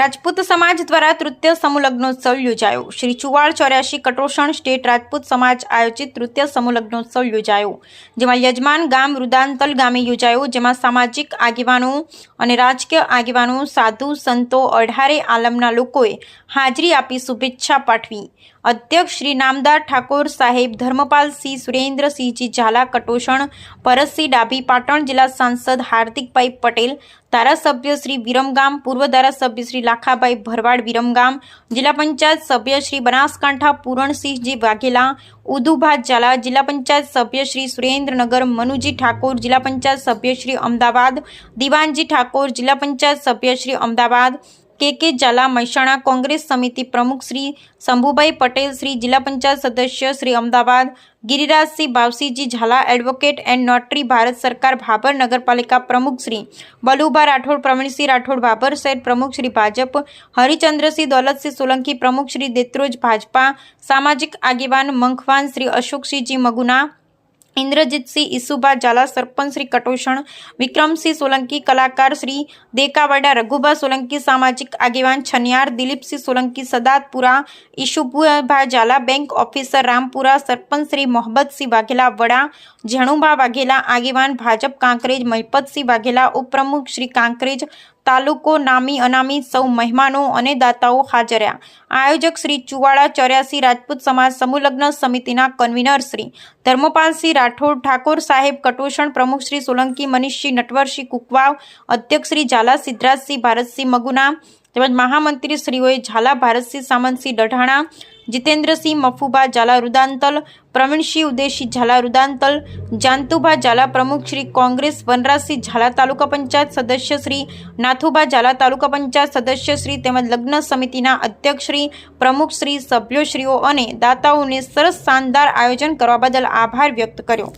રાજપૂત સમાજ દ્વારા તૃતીય સમૂહ લગ્નોત્સવ યોજાયો. શ્રી ચુવાળ ચોર્યાસી કટોષણ સ્ટેટ રાજપૂત સમાજ આયોજિત તૃતીય સમૂહ લગ્નોત્સવ યોજાયો, જેમાં યજમાન ગામ રુદાંતલ ગામે યોજાયો, જેમાં સામાજિક આગેવાનો અને રાજકીય આગેવાનો, સાધુ, સંતો, અઢારે આલમના લોકોએ હાજરી આપી શુભેચ્છા પાઠવી. અધ્યક્ષ શ્રી નામદાર ઠાકોર સાહેબ, ધર્મપાલ સિંહ સુરેન્દ્રસિંહજી ઝાલા કટોષણ પરસસિંહ ડાભી પાટણ જિલ્લા સાંસદ હાર્દિકભાઈ પટેલ ધારાસભ્ય શ્રી વિરમગામ, પૂર્વ ધારાસભ્ય શ્રી લાખાભાઈ ભરવાડ વિરમગામ, જિલ્લા પંચાયત સભ્ય શ્રી બનાસકાંઠા પૂરણસિંહજી વાઘેલા, ઉદુભા ઝાલા, જિલ્લા પંચાયત સભ્ય શ્રી સુરેન્દ્રનગર મનુજી ઠાકોર, જિલ્લા પંચાયત સભ્ય શ્રી અમદાવાદ, દિવાનજી ઠાકોર, જિલ્લા પંચાયત સભ્ય શ્રી અમદાવાદ કે કે ઝાલા મહેસાણા કોંગ્રેસ સમિતિ પ્રમુખ શ્રી શંભુભાઈ પટેલ, શ્રી જિલ્લા પંચાયત સદસ્ય Shri Ahmedabad, Girirajsinh Bhavsinhji Jhala advocate and notary Bharat સરકાર, ભાભર નગરપાલિકા પ્રમુખ શ્રી બલુભા રાઠોડ, પ્રવીણસિંહ રાઠોડ, ભાભર શહેર પ્રમુખ શ્રી ભાજપ, હરિચંદ્રસિંહ દોલતસિંહ સોલંકી પ્રમુખ શ્રી દેત્રોજ ભાજપા, સામાજિક આગેવાન મંખવાન શ્રી અશોકસિંહજી મગુના ઇન્દ્રજીતસિંહ ઈસુભા ઝાલા, સરપંચ શ્રી કટોષણ, વિક્રમસિંહ સોલંકી, કલાકાર શ્રી દેકાવાડા, રઘુભા સોલંકી, સામાજિક આગેવાન છનિયાર, દિલીપસિંહ સોલંકી, સદાતપુરા ઈશુભા ઝાલા, બેંક ઓફિસર રામપુરા, સરપંચ શ્રી મોહબ્બતસિંહ વાઘેલા, વડા ઝણુભા વાઘેલા, આગેવાન ભાજપ કાંકરેજ, મહિપતસિંહ વાઘેલા, ઉપપ્રમુખ શ્રી કાંકરેજ તાલુકો નામી અનામી સૌ મહેમાનો અને દાતાઓ હાજર રહ્યા આયોજક શ્રી ચુવાડા ચોર્યાસી રાજપૂત સમાજ સમૂહલગ્ન સમિતિના કન્વીનર શ્રી ધર્મપાલસિંહ રાઠોડ, ઠાકોર સાહેબ કટોષણ પ્રમુખ શ્રી સોલંકી મનીષસિંહ નટવરસિંહ કુકવાવ, અધ્યક્ષ શ્રી ઝાલા સિદ્ધરાજસિંહ ભારતસિંહ મગુના તેમજ મહામંત્રી શ્રીઓએ ઝાલા ભારતસિંહ સામંતસિંહ ડઢાણા, જીતેન્દ્રસિંહ મફુભા ઝાલા રુદાંતલ, પ્રવીણસિંહ ઉદયસિંહ ઝાલા રુદાંતલ જાંતુભા ઝાલા પ્રમુખ શ્રી કોંગ્રેસ વનરાજસિંહ ઝાલા તાલુકા પંચાયત સદસ્ય શ્રી નાથુભા ઝાલા તાલુકા પંચાયત સદસ્ય શ્રી તેમજ લગ્ન સમિતિના અધ્યક્ષ શ્રી પ્રમુખ શ્રી સભ્યોશ્રીઓ અને દાતાઓને સરસ શાનદાર આયોજન કરવા બદલ આભાર વ્યક્ત કર્યો.